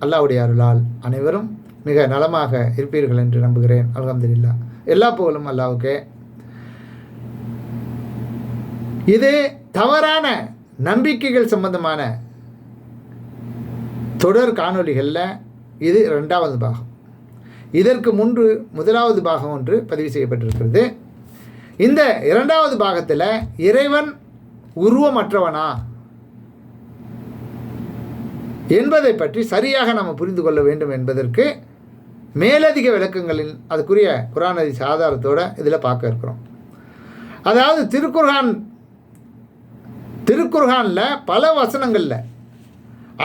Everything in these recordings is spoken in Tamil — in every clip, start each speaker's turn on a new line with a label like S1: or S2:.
S1: அல்லாவுடைய அருளால் அனைவரும் மிக நலமாக இருப்பீர்கள் என்று நம்புகிறேன். அல்ஹம்துலில்லா. எல்லா புகழும் அல்லாவுக்கே. இது தவறான நம்பிக்கைகள் சம்பந்தமான தொடர் காணொலிகளில் இது ரெண்டாவது பாகம். இதற்கு முன்பு முதலாவது பாகம் ஒன்று பதிவு செய்யப்பட்டிருக்கிறது. இந்த இரண்டாவது பாகத்தில் இறைவன் உருவமற்றவனா? என்பதை பற்றி சரியாக நாம் புரிந்து கொள்ள வேண்டும் என்பதற்கு மேலதிக விளக்கங்களில் அதுக்குரிய குரான் அதிச ஆதாரத்தோடு இதில் பார்க்க இருக்கிறோம். அதாவது திருக்குர்ஹான் திருக்குர்ஹானில் பல வசனங்களில்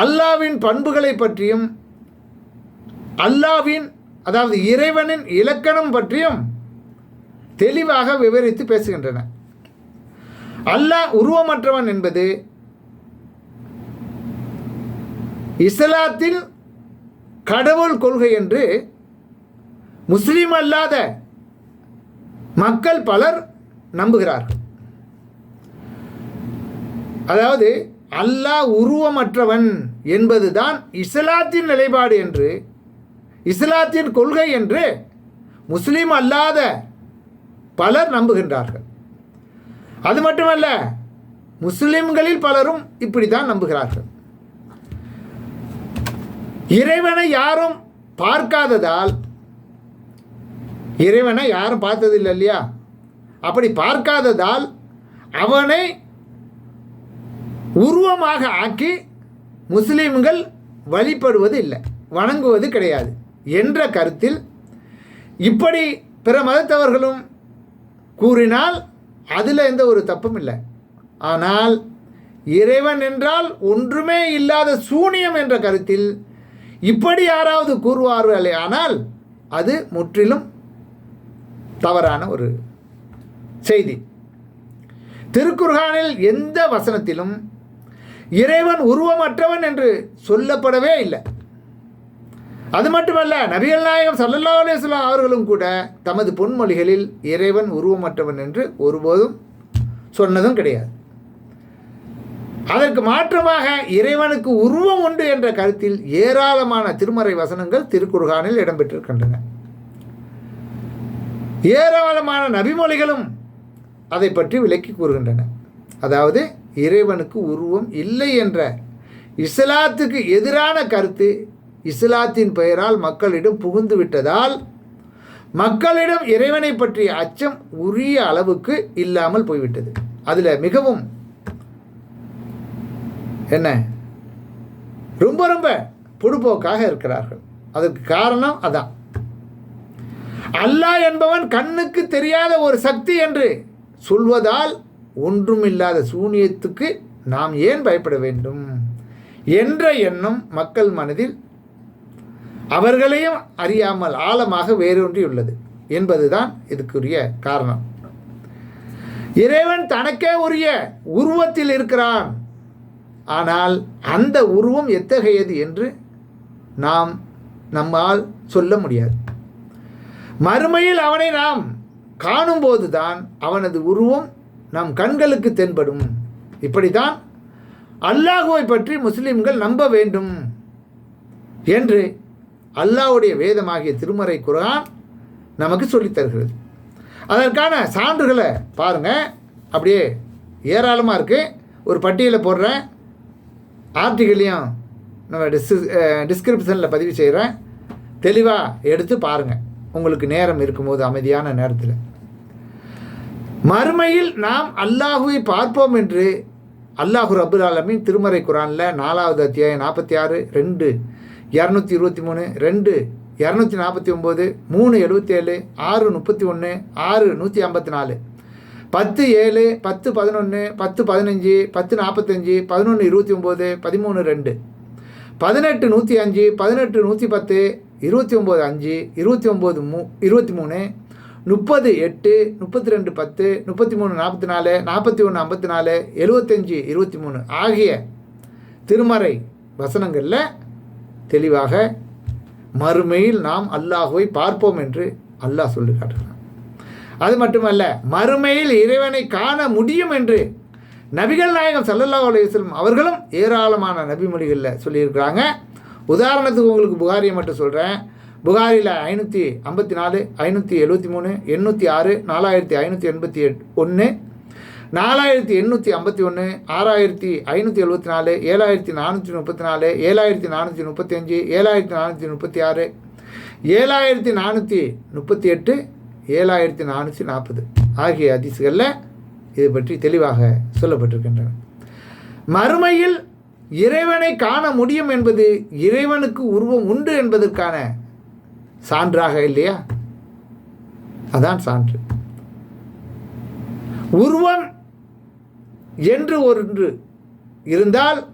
S1: அல்லாவின் பண்புகளை பற்றியும் அல்லாவின் அதாவது இறைவனின் இலக்கணம் பற்றியும் தெளிவாக விவரித்து பேசுகின்றன. அல்லாஹ் உருவமற்றவன் என்பது இஸ்லாத்தில் கடவுள் கொள்கை என்று முஸ்லீம் அல்லாத மக்கள் பலர் நம்புகிறார்கள். அதாவது அல்லாஹ் உருவமற்றவன் என்பதுதான் இஸ்லாத்தின் நிலைப்பாடு என்று இஸ்லாத்தின் கொள்கை என்று முஸ்லீம் அல்லாத பலர் நம்புகின்றார்கள். அது மட்டுமல்ல முஸ்லிம்களில் பலரும் இப்படி தான் நம்புகிறார்கள். இறைவனை யாரும் பார்க்காததால் இறைவனை யாரும் பார்த்ததில்லை இல்லையா? அப்படி பார்க்காததால் அவனை உருவமாக ஆக்கி முஸ்லீம்கள் வழிபடுவது இல்லை வணங்குவது கிடையாது என்ற கருத்தில் இப்படி பிற மதத்தவர்களும் கூறினால் அதில் எந்த ஒரு தப்பும் இல்லை. ஆனால் இறைவன் என்றால் ஒன்றுமே இல்லாத சூனியம் என்ற கருத்தில் இப்படி யாராவது கூறுவார்களே ஆனால் அது முற்றிலும் தவறான ஒரு செய்தி. திருக்குர்ஹானில் எந்த வசனத்திலும் இறைவன் உருவமற்றவன் என்று சொல்லப்படவே இல்லை. அது மட்டுமல்ல நபிகள் நாயகம் சல்லல்லா அலிஸ்லாம் அவர்களும் கூட தமது பொன்மொழிகளில் இறைவன் உருவமற்றவன் என்று ஒருபோதும் சொன்னதும் கிடையாது. அதற்கு மாற்றமாக இறைவனுக்கு உருவம் உண்டு என்ற கருத்தில் ஏராளமான திருமறை வசனங்கள் திருக்குர்கானில் இடம்பெற்றிருக்கின்றன. ஏராளமான நபிமொழிகளும் அதை பற்றி விளக்கி கூறுகின்றன. அதாவது இறைவனுக்கு உருவம் இல்லை என்ற இஸ்லாத்துக்கு எதிரான கருத்து இஸ்லாத்தின் பெயரால் மக்களிடம் புகுந்து விட்டதால் மக்களிடம் இறைவனை பற்றிய அச்சம் உரிய அளவுக்கு இல்லாமல் போய்விட்டது. அதில் மிகவும் என்ன? ரொம்ப ரொம்ப பொடுபோக்காக இருக்கிறார்கள். அதற்கு காரணம் அதான். அல்லாஹ் என்பவன் கண்ணுக்கு தெரியாத ஒரு சக்தி என்று சொல்வதால் ஒன்றுமில்லாத சூனியத்துக்கு நாம் ஏன் பயப்பட வேண்டும்? என்ற எண்ணம் மக்கள் மனதில் அவர்களையும் அறியாமல் ஆழமாக வேரூன்றியுள்ளது என்பதுதான் இதுக்குரிய காரணம். இறைவன் தனக்கே உரிய உருவத்தில் இருக்கிறான். ஆனால் அந்த உருவம் எத்தகையது என்று நாம் நம்மால் சொல்ல முடியாது. மறுமையில் அவனை நாம் காணும்போது தான் அவனது உருவம் நம் கண்களுக்கு தென்படும். இப்படித்தான் அல்லாஹுவை பற்றி முஸ்லிம்கள் நம்ப வேண்டும் என்று அல்லாஹுடைய வேதமாகிய திருமறை குரான் நமக்கு சொல்லித் தருகிறது. அதற்கான சான்றுகளை பாருங்கள் அப்படியே ஏராளமாக இருக்குது ஒரு பட்டியலை போடுறேன். ஆர்டிகிளையும் நம்ம டிஸ் டிஸ்கிரிப்ஷனில் பதிவு செய்கிறேன் தெளிவாக எடுத்து பாருங்கள் உங்களுக்கு நேரம் இருக்கும்போது அமைதியான நேரத்தில். மறுமையில் நாம் அல்லாஹுவை பார்ப்போம் என்று அல்லாஹு ரபுல் ஆலமின் திருமறை குரானில் நாலாவது அத்தியாயம் நாற்பத்தி ஆறு ரெண்டு இரநூத்தி இருபத்தி மூணு ரெண்டு இரநூத்தி நாற்பத்தி ஒம்பது மூணு எழுபத்தேழு ஆறு முப்பத்தி ஒன்று ஆறு நூற்றி ஐம்பத்தி நாலு. பத்து ஏழு பத்து பதினொன்று பத்து பதினஞ்சு பத்து நாற்பத்தஞ்சு பதினொன்று இருபத்தி ஒம்பது பதிமூணு ரெண்டு. பதினெட்டு நூற்றி அஞ்சு பதினெட்டு நூற்றி பத்து இருபத்தி ஒம்பது அஞ்சு இருபத்தி ஒம்பது மூ இருபத்தி மூணு முப்பது எட்டு முப்பத்தி ரெண்டு பத்து முப்பத்தி மூணு நாற்பத்தி நாலு நாற்பத்தி ஒன்று ஐம்பத்தி நாலு எழுபத்தஞ்சி இருபத்தி மூணு ஆகிய திருமறை வசனங்களில் தெளிவாக மறுமையில் நாம் அல்லாஹுவை பார்ப்போம் என்று அல்லாஹ் சொல்லி காட்டுகிறான் அது மட்டுமல்ல மறுமையில் இறைவனை காண முடியும் என்று நபிகள் நாயகம் சல்லல்லா அலையம் அவர்களும் ஏராளமான நபிமொழிகளில் சொல்லியிருக்கிறாங்க. உதாரணத்துக்கு உங்களுக்கு புகாரியை மட்டும் சொல்கிறேன் புகாரியில் ஐநூற்றி ஐம்பத்தி நாலு ஐநூற்றி எழுபத்தி மூணு எண்ணூற்றி ஆறு நாலாயிரத்தி ஐநூற்றி எண்பத்தி எட் ஒன்று நாலாயிரத்தி எண்ணூற்றி ஐம்பத்தி ஒன்று ஆறாயிரத்தி ஐநூற்றி எழுபத்தி நாலு ஏழாயிரத்தி நானூற்றி முப்பத்தி நாலு ஏழாயிரத்தி நானூற்றி முப்பத்தஞ்சு ஏழாயிரத்தி நானூற்றி முப்பத்தி ஆறு ஏழாயிரத்தி நானூற்றி முப்பத்தி எட்டு ஏழாயிரத்தி நானூற்றி நாற்பது ஆகிய அதிசுகளில் இது பற்றி தெளிவாக சொல்லப்பட்டிருக்கின்றன. மறுமையில் இறைவனை காண முடியும் என்பது இறைவனுக்கு உருவம் உண்டு என்பதற்கான சான்றாக இல்லையா? அதான் சான்று. உருவம் என்று ஒன்று இருந்தால்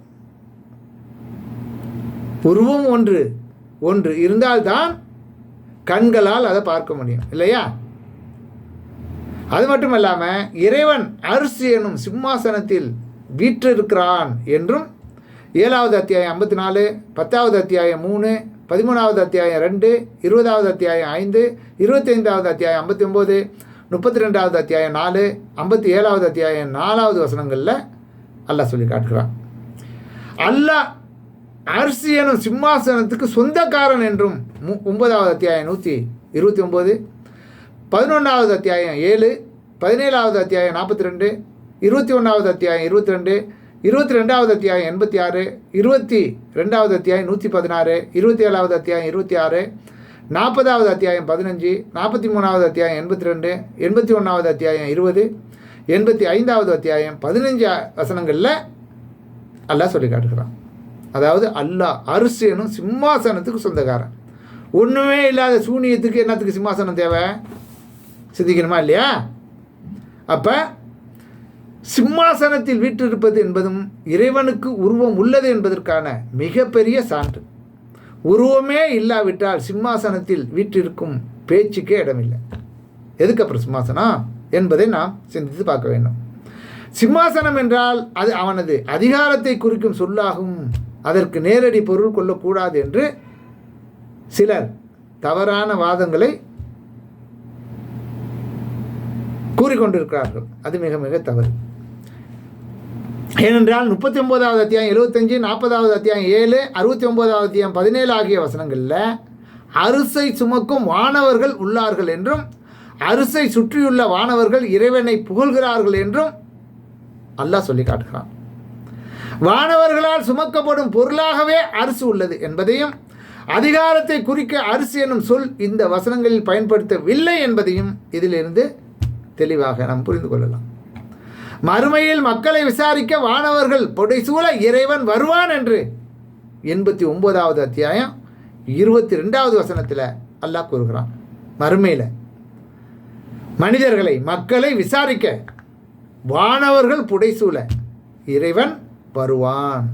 S1: உருவம் ஒன்று ஒன்று இருந்தால்தான் கண்களால் அதை பார்க்க முடியும். இல்லையா? அது மட்டும் இல்லாமல் இறைவன் அரிசி எனும் சிம்மாசனத்தில் வீற்றிருக்கிறான் என்றும் ஏழாவது அத்தியாயம் ஐம்பத்தி நாலு பத்தாவது அத்தியாயம் மூணு பதிமூணாவது அத்தியாயம் ரெண்டு இருபதாவது அத்தியாயம் ஐந்து இருபத்தைந்தாவது அத்தியாயம் ஐம்பத்தி ஒம்பது முப்பத்தி ரெண்டாவது அத்தியாயம் நாலு ஐம்பத்தி ஏழாவது அத்தியாயம் நாலாவது வசனங்களில் அல்லாஹ் சொல்லி காட்டுகிறான். அல்லாஹ் அரிசி எனும் சிம்மாசனத்துக்கு சொந்தக்காரன் என்றும் மு ஒன்பதாவது அத்தியாயம் நூற்றி இருபத்தி ஒம்பது பதினொன்றாவது அத்தியாயம் ஏழு பதினேழாவது அத்தியாயம் நாற்பத்தி ரெண்டு இருபத்தி ஒன்றாவது அத்தியாயம் இருபத்தி ரெண்டு இருபத்தி ரெண்டாவது அத்தியாயம் எண்பத்தி ஆறு இருபத்தி ரெண்டாவது அத்தியாயம் நூற்றி பதினாறு இருபத்தி ஏழாவது அத்தியாயம் இருபத்தி ஆறு நாற்பதாவது அத்தியாயம் பதினஞ்சு நாற்பத்தி மூணாவது அத்தியாயம் எண்பத்தி ரெண்டு எண்பத்தி ஒன்றாவது அத்தியாயம் இருபது எண்பத்தி ஐந்தாவது அத்தியாயம் பதினஞ்சு வசனங்களில் எல்லாம் சொல்லி காட்டுகிறான். அதாவது அல்லாஹ் அரிசியனும் சிம்மாசனத்துக்கு சொந்தக்காரன். ஒன்றுமே இல்லாத சூனியத்துக்கு என்னத்துக்கு சிம்மாசனம் தேவை? சிந்திக்கணுமா இல்லையா? அப்போ சிம்மாசனத்தில் வீற்றிருப்பது என்பதும் இறைவனுக்கு உருவம் உள்ளது என்பதற்கான மிகப்பெரிய சான்று. உருவமே இல்லாவிட்டால் சிம்மாசனத்தில் வீற்றிருக்கும் பேச்சுக்கே இடமில்லை. எதுக்கு அப்புறம் சிம்மாசனம்? என்பதை நாம் சிந்தித்து பார்க்க வேண்டும். சிம்மாசனம் என்றால் அது அவனது அதிகாரத்தை குறிக்கும் சொல்லாகும். அதற்கு நேரடி பொருள் கொள்ளக்கூடாது என்று சிலர் தவறான வாதங்களை கூறிக்கொண்டிருக்கிறார்கள். அது மிக மிக தவறு. ஏனென்றால் முப்பத்தி ஒன்பதாவது அத்தியாயம் எழுபத்தஞ்சு நாற்பதாவது அத்தியாயம் ஏழு அறுபத்தி ஒன்பதாவது அத்தியாயம் பதினேழு ஆகிய வசனங்களில் அரிசை சுமக்கும் வானவர்கள் உள்ளார்கள் என்றும் அரிசை சுற்றியுள்ள வானவர்கள் இறைவனை புகழ்கிறார்கள் என்றும் அல்லாஹ் சொல்லி காட்டுகிறான். வானவர்களால் சுமக்கப்படும் பொருளாகவே அரிசி உள்ளது என்பதையும் அதிகாரத்தை குறிக்க அரிசி எனும் சொல் இந்த வசனங்களில் பயன்படுத்தவில்லை என்பதையும் இதிலிருந்து தெளிவாக நாம் புரிந்து கொள்ளலாம். மறுமையில் மக்களை விசாரிக்க வானவர்கள் புடைசூழ இறைவன் வருவான் என்று எண்பத்தி ஒன்பதாவது அத்தியாயம் இருபத்தி ரெண்டாவது வசனத்தில் அல்லாஹ் கூறுகிறான். மறுமையில் மனிதர்களை மக்களை விசாரிக்க வானவர்கள் புடைசூழ இறைவன் வருவான்.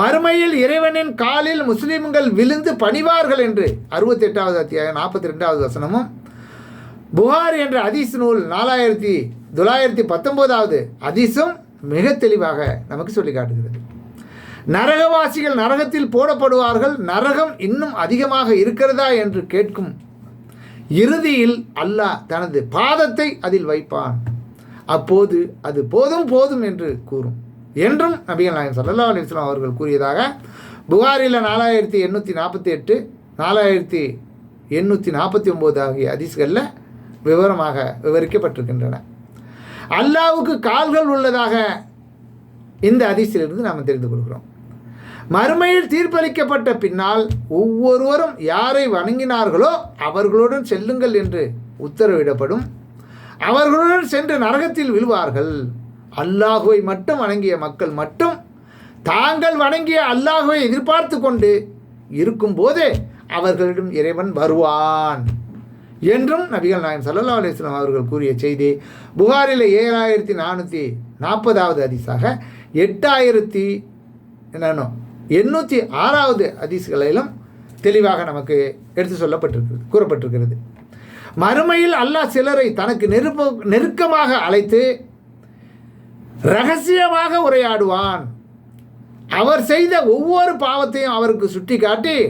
S1: மறுமையில் இறைவனின் காலில் முஸ்லிம்கள் விழுந்து பணிவார்கள் என்று அறுபத்தி எட்டாவது அத்தியாயம் நாற்பத்தி ரெண்டாவது வசனமும் புகார் என்ற அதீஸ் நூல் நாலாயிரத்தி தொள்ளாயிரத்தி பத்தொம்போதாவது அதீஸும் மிக தெளிவாக நமக்கு சொல்லி காட்டுகிறது நரகவாசிகள் நரகத்தில் போடப்படுவார்கள் நரகம் இன்னும் அதிகமாக இருக்கிறதா என்று கேட்கும் இறுதியில் அல்லாஹ் தனது பாதத்தை அதில் வைப்பான். அப்போது அது போதும் போதும் என்று கூறும். என்றும் நபிகள் நாயகம் சல்லா அலிஸ்லாம் அவர்கள் கூறியதாக புகாரில் நாலாயிரத்தி எண்ணூற்றி நாற்பத்தி எட்டு நாலாயிரத்தி எண்ணூற்றி நாற்பத்தி ஒம்பது ஆகிய அதிசுகளில் விவரமாக விவரிக்கப்பட்டிருக்கின்றன. அல்லாவுக்கு கால்கள் உள்ளதாக இந்த அதிசிலிருந்து நாம் தெரிந்து கொள்கிறோம். மறுமையில் தீர்ப்பளிக்கப்பட்ட பின்னால் ஒவ்வொருவரும் யாரை வணங்கினார்களோ அவர்களுடன் செல்லுங்கள் என்று உத்தரவிடப்படும். அவர்களுடன் சென்று நரகத்தில் விழுவார்கள். அல்லாஹுவை மட்டும் வணங்கிய மக்கள் மட்டும் தாங்கள் வணங்கிய அல்லாஹுவை எதிர்பார்த்து கொண்டு இருக்கும்போதே அவர்களிடம் இறைவன் வருவான் என்றும் நபிகள் நாயம் சல்லா அலிஸ்லாம் அவர்கள் கூறிய செய்தி. புகாரில் ஏழாயிரத்தி நானூற்றி நாற்பதாவது அதிசாக எட்டாயிரத்தி என்னன்னோ எண்ணூற்றி ஆறாவது அதிசுகளிலும் தெளிவாக நமக்கு எடுத்து சொல்லப்பட்டிருக்கிறது கூறப்பட்டிருக்கிறது. மறுமையில் அல்லாஹ் சிலரை தனக்கு நெருப்ப நெருக்கமாக அழைத்து ரகசியமாக உரையாடுவான். அவர் செய்த ஒவ்வொரு பாவத்தையும் அவருக்கு சுட்டி காட்டி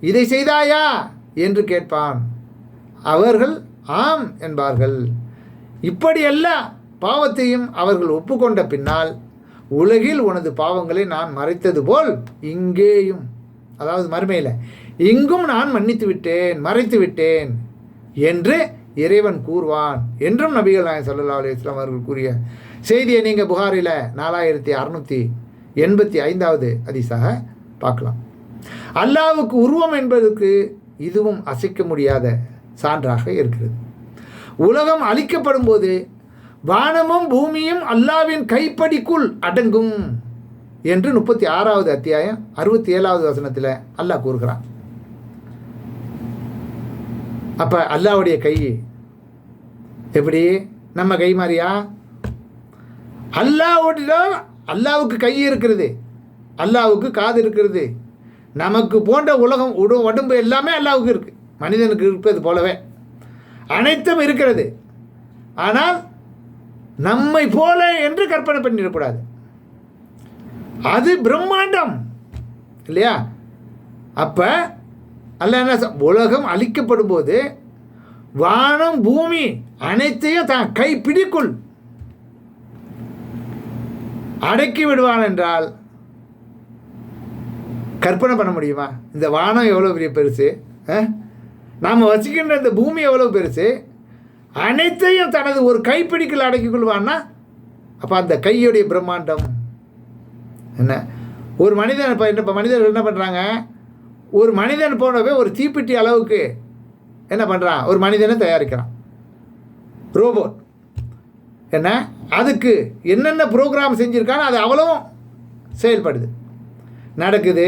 S1: இதை செய்தாயா? என்று கேட்பான். அவர்கள் ஆம் என்பார்கள். இப்படியல்ல பாவத்தையும் அவர்கள் ஒப்புக்கொண்ட பின்னால் உலகில் உனது பாவங்களை நான் மறைத்தது போல் இங்கேயும் அதாவது மறுமையில் இங்கும் நான் மன்னித்து விட்டேன் மறைத்து விட்டேன் என்று இறைவன் கூறுவான். என்றும் நபிகள் நாயன் சல்லா அலுவலாம் அவர்கள் கூறிய செய்தியை நீங்கள் புகாரில் நாலாயிரத்தி அறநூற்றி எண்பத்தி ஐந்தாவது அதிசாக பார்க்கலாம். அல்லாவுக்கு உருவம் என்பதற்கு இதுவும் அசைக்க முடியாத சான்றாக இருக்கிறது. உலகம் அழிக்கப்படும் போது வானமும் பூமியும் அல்லாவின் கைப்படிக்குள் அடங்கும் என்று முப்பத்தி ஆறாவது அத்தியாயம் அறுபத்தி ஏழாவது வசனத்தில் அல்லாஹ் கூறுகிறான். அப்போ அல்லாவுடைய கை எப்படி? நம்ம கை மாதிரியா? அல்லாவுடைய அல்லாவுக்கு கை இருக்கிறது. அல்லாவுக்கு காது இருக்கிறது. நமக்கு போன்ற உலகம் உடு உடம்பு எல்லாமே அல்லாவுக்கு இருக்குது மனிதனுக்கு இருப்பது போலவே. அனைத்தும் இருக்கிறது. ஆனால் நம்மை போல என்று கற்பனை பண்ணிடக்கூடாது. அது பிரம்மாண்டம். இல்லையா? அப்போ அல்ல என்ன உலகம் அழிக்கப்படும் போது வானம் பூமி அனைத்தையும் தான் கைப்பிடிக்குள் அடக்கி விடுவான் என்றால் கற்பனை பண்ண முடியுமா? இந்த வானம் எவ்வளோ பெரிய பெருசு நாம் வசிக்கின்ற இந்த பூமி எவ்வளோ பெருசு? அனைத்தையும் தனது ஒரு கைப்பிடிக்கல் அடக்கி கொள்வான்னா அப்போ அந்த கையுடைய பிரம்மாண்டம் என்ன? ஒரு மனிதன் இப்போ என்ன இப்போ மனிதர்கள் என்ன பண்ணுறாங்க ஒரு மனிதன் போனவே ஒரு தீப்பெட்டி அளவுக்கு என்ன பண்ணுறான் ஒரு மனிதனை தயாரிக்கிறான். ரோபோட். என்ன? அதுக்கு என்னென்ன ப்ரோக்ராம் செஞ்சுருக்கானோ அது அவ்வளவும் செயல்படுது. நடக்குது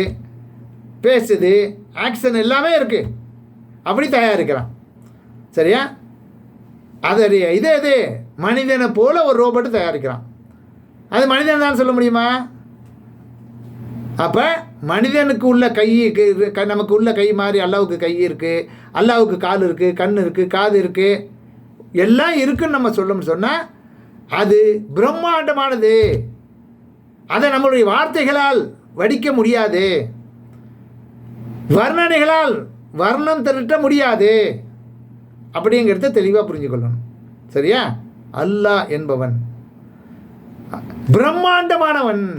S1: பேசுது ஆக்ஷன் எல்லாமே இருக்குது அப்படி தயாரிக்கிறான் சரியா? அது இதே இது மனிதனை போல் ஒரு ரோபோட்டு தயாரிக்கிறான் அது மனிதன் தான் சொல்ல முடியுமா? அப்போ மனிதனுக்கு உள்ள கை க- நமக்கு உள்ள கை மாதிரி அல்லாவுக்கு கை இருக்குது அல்லாவுக்கு கால் இருக்குது கண் இருக்குது காது இருக்குது எல்லாம் இருக்குன்னு நம்ம சொல்லணும்னு சொன்னால் அது பிரம்மாண்டமானது. அதை நம்மளுடைய வார்த்தைகளால் வடிக்க முடியாது. வர்ணனைகளால் வர்ணம் திரட்ட முடியாது. அப்படிங்கிறத தெளிவாக புரிஞ்சுக்கொள்ளணும். சரியா? அல்லாஹ் என்பவன். பிரம்மாண்டமானவன்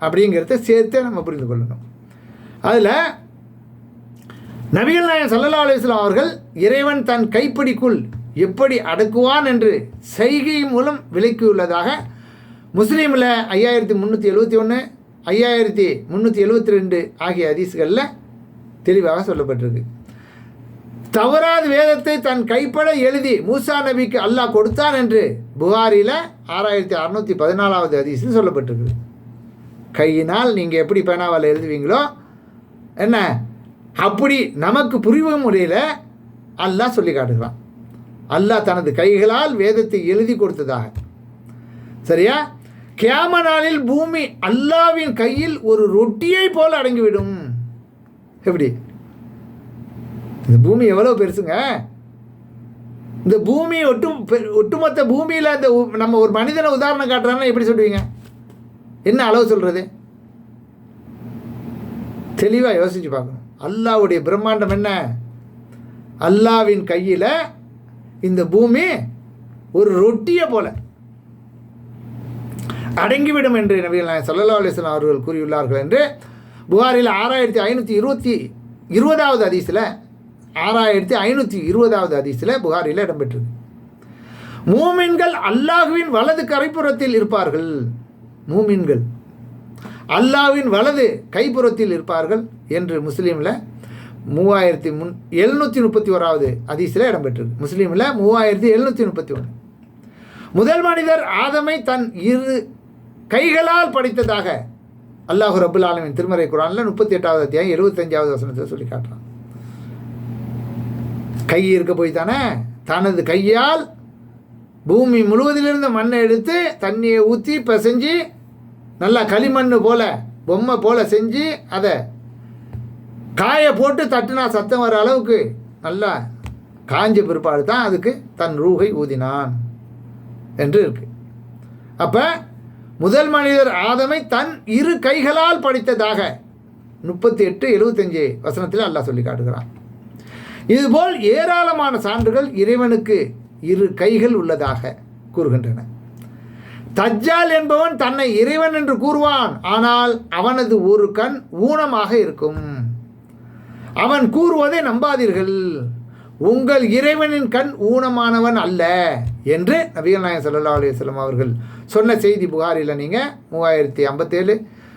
S1: அப்படிங்கிறத சேர்த்தே நம்ம புரிந்து கொள்ளணும். அதில் நபிகள் நாயன் சல்லா அலுவலாம் அவர்கள் இறைவன் தன் கைப்பிடிக்குள் எப்படி அடக்குவான் என்று செய்கை மூலம் விளக்கியுள்ளதாக முஸ்லீமில் ஐயாயிரத்தி முந்நூற்றி எழுபத்தி ஒன்று ஐயாயிரத்தி முந்நூற்றி எழுபத்தி ரெண்டு ஆகிய அதிசுகளில் தெளிவாக சொல்லப்பட்டிருக்கு. தவறாத வேதத்தை தன் கைப்பட எழுதி மூசா நபிக்கு அல்லாஹ் கொடுத்தான் என்று புகாரில் ஆறாயிரத்தி அறநூற்றி பதினாலாவது ஹதீஸில் சொல்லப்பட்டிருக்கு. கையினால் நீங்கள் எப்படி பேனாவால் எழுதுவீங்களோ என்ன? அப்படி நமக்கு புரிவு முறையில் அல்லாஹ் சொல்லி காட்டுகிறான். அல்லாஹ் தனது கைகளால் வேதத்தை எழுதி கொடுத்ததாக. சரியா? கேம நாளில் பூமி அல்லாவின் கையில் ஒரு ரொட்டியை போல் அடங்கிவிடும். எப்படி? இந்த பூமி எவ்வளோ பெருசுங்க? இந்த பூமி ஒட்டு ஒட்டுமொத்த பூமியில் இந்த நம்ம ஒரு மனிதனை உதாரணம் காட்டுறாங்கன்னா எப்படி சொல்லுவீங்க? என்ன அளவு சொல்கிறது தெளிவாக யோசிச்சு பார்க்கணும். அல்லாவுடைய பிரம்மாண்டம் என்ன? அல்லாவின் கையில் இந்த பூமி ஒரு ரொட்டியை போல. அடங்கிவிடும் என்று நபிகள் நாயகம் ஸல்லல்லாஹு அவர்கள் கூறியுள்ளார்கள் என்று புகாரில் ஆறாயிரத்தி ஐநூற்றி இருபத்தி இருபதாவது ஹதீஸில் ஆறாயிரத்தி ஐநூற்றி இருபதாவது ஹதீஸில் புகாரில் இடம்பெற்றது. மூமின்கள் அல்லாஹுவின் வலது கரைப்புறத்தில் இருப்பார்கள். மூமின்கள் அல்லாஹ்வின் வலது கைப்புறத்தில் இருப்பார்கள் என்று முஸ்லீமில் மூவாயிரத்தி முன் எழுநூற்றி முப்பத்தி ஓராவது ஹதீஸில் இடம்பெற்றிருக்கு. முஸ்லீமில் மூவாயிரத்தி எழுநூற்றி முப்பத்தி ஒன்று முதல் மனிதர் ஆதமை தன் இரு கைகளால் படைத்ததாக அல்லாஹு ரபுல் ஆலமின் திருமறை குரானில் முப்பத்தி எட்டாவது அத்தியாயம் எழுபத்தஞ்சாவது வசனத்தை சொல்லி காட்டுறான். கை இருக்க போய் தானே? தனது கையால் பூமி முழுவதிலிருந்து மண்ணை எடுத்து தண்ணியை ஊற்றி பிசைஞ்சு நல்லா களிமண் போல பொம்மை போல செஞ்சு அதை காயை போட்டு தட்டுனா சத்தம் வர அளவுக்கு நல்லா காஞ்ச பிற்பாடு தான் அதுக்கு தன் ரூகை ஊதினான் என்று இருக்கு. அப்போ முதல் மனிதர் ஆதமை தன் இரு கைகளால் படித்ததாக முப்பத்தி எட்டு எழுபத்தஞ்சு வசனத்தில் அல்லாஹ் சொல்லி காட்டுகிறான். இதுபோல் ஏராளமான சான்றுகள் இறைவனுக்கு இரு கைகள் உள்ளதாக கூறுகின்றன. தஜ்ஜால் என்பவன் தன்னை இறைவன் என்று கூறுவான் ஆனால் அவனது ஒரு கண் ஊனமாக இருக்கும். அவன் கூறுவதை நம்பாதீர்கள். உங்கள் இறைவனின் கண் ஊனமானவன் அல்ல என்று நபிகள் நாயகம் சல்லா அலுவலம் அவர்கள் சொன்ன செய்தி புகாரில் நீங்கள் மூவாயிரத்தி ஐம்பத்தேழு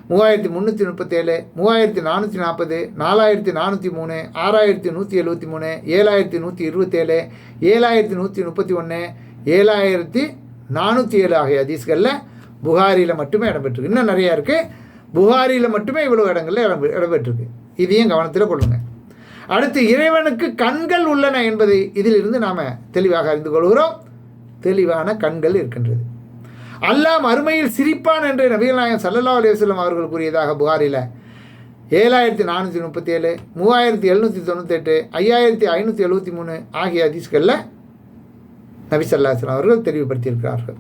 S1: மூவாயிரத்தி முந்நூற்றி முப்பத்தேழு மூவாயிரத்தி நானூற்றி நாற்பது நாலாயிரத்தி நானூற்றி மூணு ஆறாயிரத்தி நூற்றி எழுபத்தி மூணு ஏழாயிரத்தி நூற்றி இருபத்தேழு ஏழாயிரத்தி நூற்றி முப்பத்தி ஒன்று ஏழாயிரத்தி நானூற்றி ஏழு ஆகிய ஹதீஸ்களில் புகாரியில் மட்டுமே இடம்பெற்றிருக்கு. இன்னும் நிறையா இருக்குது புகாரியில் மட்டுமே இவ்வளோ இடங்களில் இடம் இடம்பெற்றிருக்கு. இதையும் கவனத்தில் கொள்ளுங்கள் அடுத்து இறைவனுக்கு கண்கள் உள்ளன என்பதை இதிலிருந்து நாம் தெளிவாக அறிந்து கொள்கிறோம். தெளிவான கண்கள் இருக்கின்றது. அல்லாஹ் மறுமையில் சிரிப்பான் என்று நபிகள் நாயகம் சல்லல்லா அலுவலம் அவர்கள் கூறியதாக புகாரில் ஏழாயிரத்தி நானூற்றி முப்பத்தி ஏழு மூவாயிரத்தி எழுநூற்றி தொண்ணூத்தெட்டு ஐயாயிரத்தி ஐநூற்றி எழுபத்தி மூணு ஆகிய அதிஷ்களில் நபி சல்லாஹ் அவர்கள் தெளிவுபடுத்தியிருக்கிறார்கள்.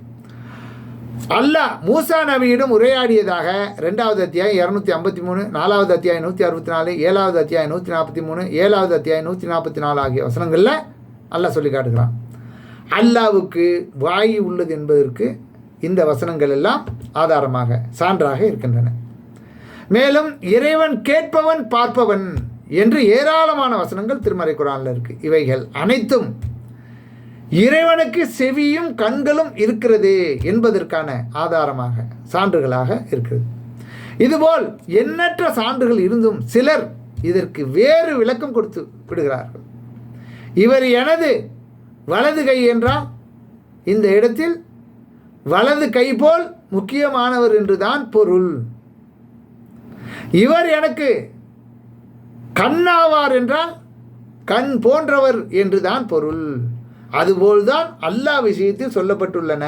S1: அல்லாஹ் மூசா நபியிடம் உரையாடியதாக ரெண்டாவது அத்தியாயம் இரநூத்தி ஐம்பத்தி மூணு நாலாவது அத்தியாயம் நூற்றி அறுபத்தி நாலு ஏழாவது அத்தியாயம் நூற்றி நாற்பத்தி மூணு ஏழாவது அத்தியாயம் நூற்றி நாற்பத்தி நாலு ஆகிய வசனங்களில் அல்லாஹ் சொல்லி காட்டுகிறான். அல்லாவுக்கு வாய் உள்ளது என்பதற்கு இந்த வசனங்கள் எல்லாம் ஆதாரமாக சான்றாக இருக்கின்றன. மேலும் இறைவன் கேட்பவன் பார்ப்பவன் என்று ஏராளமான வசனங்கள் திருமறை குரானில் இருக்குது இவைகள் அனைத்தும் இறைவனுக்கு செவியும் கண்களும் இருக்கிறது என்பதற்கான ஆதாரமாக சான்றுகளாக இருக்கிறது. இதுபோல் எண்ணற்ற சான்றுகள் இருந்தும் சிலர் இதற்கு வேறு விளக்கம் கொடுத்து விடுகிறார்கள். இவர் எனது வலது கை என்றால் இந்த இடத்தில் வலது கை போல் முக்கியமானவர் என்றுதான் பொருள். இவர் எனக்கு கண்ணாவார் என்றால் கண் போன்றவர் என்றுதான் பொருள். அதுபோல்தான் அல்லாஹ் விஷயத்தில் சொல்லப்பட்டுள்ளன.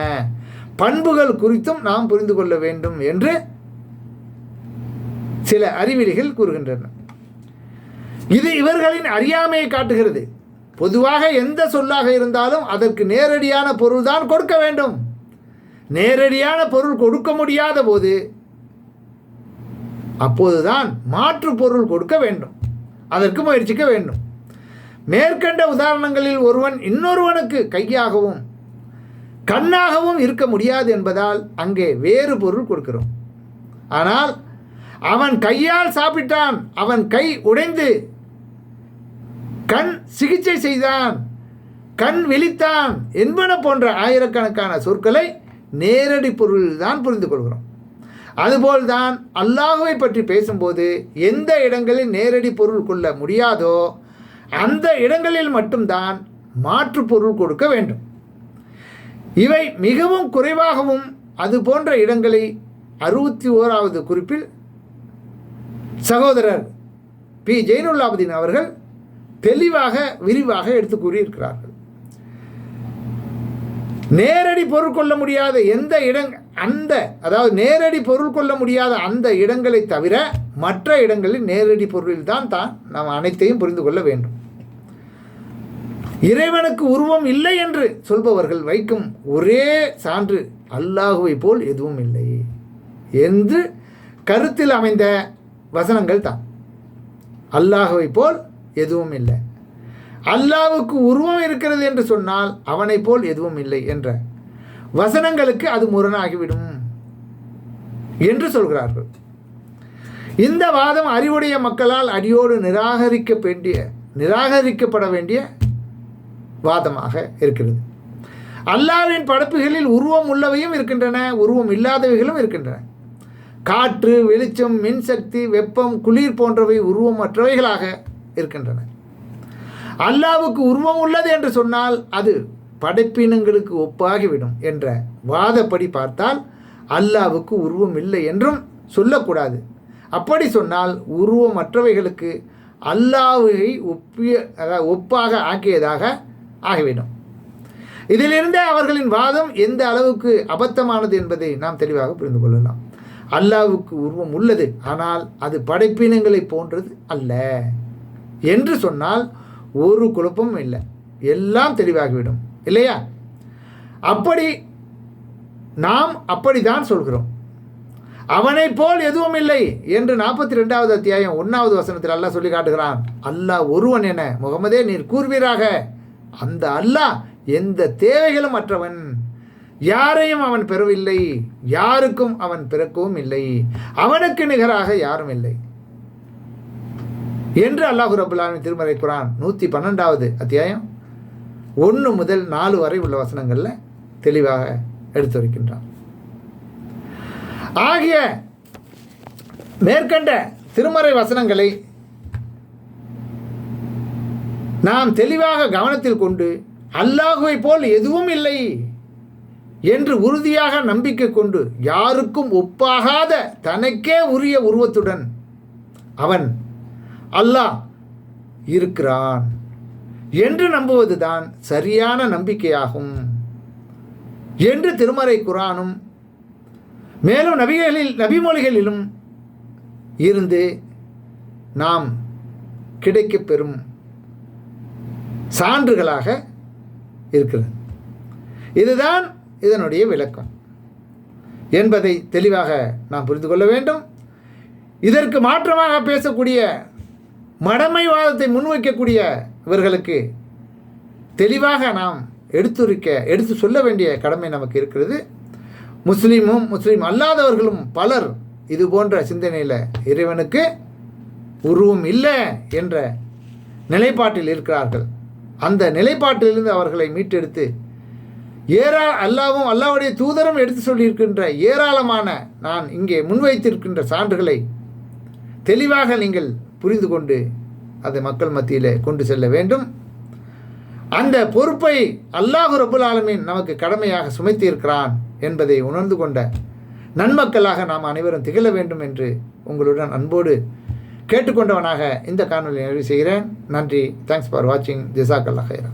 S1: பண்புகள் குறித்தும் நாம் புரிந்து கொள்ள வேண்டும் என்று சில அறிவிலிகள் கூறுகின்றன. இது இவர்களின் அறியாமையை காட்டுகிறது. பொதுவாக எந்த சொல்லாக இருந்தாலும் அதற்கு நேரடியான பொருள் தான் கொடுக்க வேண்டும். நேரடியான பொருள் கொடுக்க முடியாத போது அப்போதுதான் மாற்று பொருள் கொடுக்க வேண்டும். அதற்கு முயற்சிக்க வேண்டும். மேற்கண்ட உதாரணங்களில் ஒருவன் இன்னொருவனுக்கு கையாகவும் கண்ணாகவும் இருக்க முடியாது என்பதால் அங்கே வேறு பொருள் கொடுக்கிறோம். ஆனால் அவன் கையால் சாப்பிட்டான் அவன் கை உடைந்து கண் சிகிச்சை செய்தான் கண் விழித்தான் என்பன போன்ற ஆயிரக்கணக்கான சொற்களை நேரடி பொருளில் தான் புரிந்து கொள்கிறோம். அதுபோல்தான் அல்லாஹுவை பற்றி பேசும்போது எந்த இடங்களில் நேரடி பொருள் கொள்ள முடியாதோ அந்த இடங்களில் மட்டும்தான் மாற்று பொருள் கொடுக்க வேண்டும். இவை மிகவும் குறைவாகவும் அது போன்ற இடங்களை அறுபத்தி ஓராவது குறிப்பில் சகோதரர் பி. ஜெயினுல்லாபுதீன் அவர்கள் தெளிவாக விரிவாக எடுத்து கூறியிருக்கிறார்கள். நேரடி பொருள் கொள்ள முடியாத எந்த இடங் அந்த அதாவது நேரடி பொருள் கொள்ள முடியாத அந்த இடங்களை தவிர மற்ற இடங்களில் நேரடி பொருளில் தான் தான் நாம் அனைத்தையும் புரிந்து கொள்ள வேண்டும். இறைவனுக்கு உருவம் இல்லை என்று சொல்பவர்கள் வைக்கும் ஒரே சான்று அல்லாஹுவை போல் எதுவும் இல்லை என்று கருத்தில் அமைந்த வசனங்கள் தான். அல்லாஹுவை போல் எதுவும் இல்லை. அல்லாவுக்கு உருவம் இருக்கிறது என்று சொன்னால் அவனைப் போல் எதுவும் இல்லை என்ற வசனங்களுக்கு அது முரணாகிவிடும் என்று சொல்கிறார்கள். இந்த வாதம் அறிவுடைய மக்களால் அடியோடு நிராகரிக்க வேண்டிய நிராகரிக்கப்பட வேண்டிய வாதமாக இருக்கிறது. அல்லாவின் படைப்புகளில் உருவம் உள்ளவையும் இருக்கின்றன உருவம் இல்லாதவைகளும் இருக்கின்றன. காற்று வெளிச்சம் மின்சக்தி வெப்பம் குளிர் போன்றவை உருவமற்றவைகளாக இருக்கின்றன. அல்லாவுக்கு உருவம் உள்ளது என்று சொன்னால் அது படைப்பினங்களுக்கு ஒப்பாகிவிடும் என்ற வாதப்படி பார்த்தால் அல்லாவுக்கு உருவம் இல்லை என்றும் சொல்லக்கூடாது. அப்படி சொன்னால் உருவமற்றவைகளுக்கு அல்லாவை ஒப்பிய அதாவது ஒப்பாக ஆக்கியதாக ஆகிவிடும். இதிலிருந்தே அவர்களின் வாதம் எந்த அளவுக்கு அபத்தமானது என்பதை நாம் தெளிவாக புரிந்து கொள்ளலாம். அல்லாவுக்கு உருவம் உள்ளது ஆனால் அது படைப்பினங்களை போன்றது அல்ல. என்று சொன்னால் ஒரு குழப்பமும் இல்லை. எல்லாம் தெளிவாகிவிடும் இல்லையா? அப்படி நாம் அப்படித்தான் சொல்கிறோம். அவனைப் போல் எதுவும் இல்லை என்று நாற்பத்தி ரெண்டாவது அத்தியாயம் ஒன்றாவது வசனத்தில் அல்லாஹ் சொல்லி காட்டுகிறான். அல்லாஹ் ஒருவன் என முகமதே நீர் கூறுவீராக. அந்த அல்லாஹ் எந்த தேவைகளும் அற்றவன். யாரையும் அவன் பெறவில்லை யாருக்கும் அவன் பிறக்கவும் இல்லை அவனுக்கு நிகராக யாரும் இல்லை. என்று அல்லாஹு ரபுல்லாவின் திருமறை குரான் நூற்றி பன்னெண்டாவது அத்தியாயம் ஒன்று முதல் நாலு வரை உள்ள வசனங்களில் தெளிவாக எடுத்துரைக்கின்றான் ஆகிய மேற்கண்ட திருமறை வசனங்களை நாம் தெளிவாக கவனத்தில் கொண்டு அல்லாஹுவை போல் எதுவும் இல்லை என்று உறுதியாக நம்பிக்கை கொண்டு யாருக்கும் ஒப்பாகாத தனக்கே உரிய உருவத்துடன் அவன் அல்லாஹ் இருக்கிறான் என்று நம்புவதுதான் சரியான நம்பிக்கையாகும் என்று திருமறை குரானும் மேலும் நபிகளில் நபிமொழிகளிலும் இருந்து நாம் கிடைக்கப் பெறும் சான்றுகளாக இருக்கிறது. இதுதான் இதனுடைய விளக்கம். என்பதை தெளிவாக நாம் புரிந்து கொள்ள வேண்டும். இதற்கு மாற்றமாக பேசக்கூடிய மடமைவாதத்தை முன்வைக்கக்கூடிய இவர்களுக்கு தெளிவாக நாம் எடுத்துரைக்க எடுத்து சொல்ல வேண்டிய கடமை நமக்கு இருக்கிறது. முஸ்லீமும் முஸ்லீம் அல்லாதவர்களும் பலர் இது போன்ற சிந்தனையில் இறைவனுக்கு உருவம் இல்லை என்ற நிலைப்பாட்டில் இருக்கிறார்கள். அந்த நிலைப்பாட்டிலிருந்து அவர்களை மீட்டெடுத்து ஏரா அல்லாவும் அல்லாவுடைய தூதரும் எடுத்து சொல்லியிருக்கின்ற ஏராளமான நான் இங்கே முன்வைத்திருக்கின்ற சான்றுகளை தெளிவாக நீங்கள் புரிந்து கொண்டு அதை மக்கள் மத்தியில் கொண்டு செல்ல வேண்டும். அந்த பொறுப்பை அல்லாஹு ரபுல் ஆலமின் நமக்கு கடமையாக சுமைத்திருக்கிறான் என்பதை உணர்ந்து கொண்ட நன்மக்களாக நாம் அனைவரும் திகழ வேண்டும் என்று உங்களுடன் அன்போடு கேட்டுக்கொண்டவனாக இந்த காணொலி நிறைவு செய்கிறேன். நன்றி. தேங்க்ஸ் ஃபார் வாட்சிங் ஜிசாக் அல்லா ஹைரா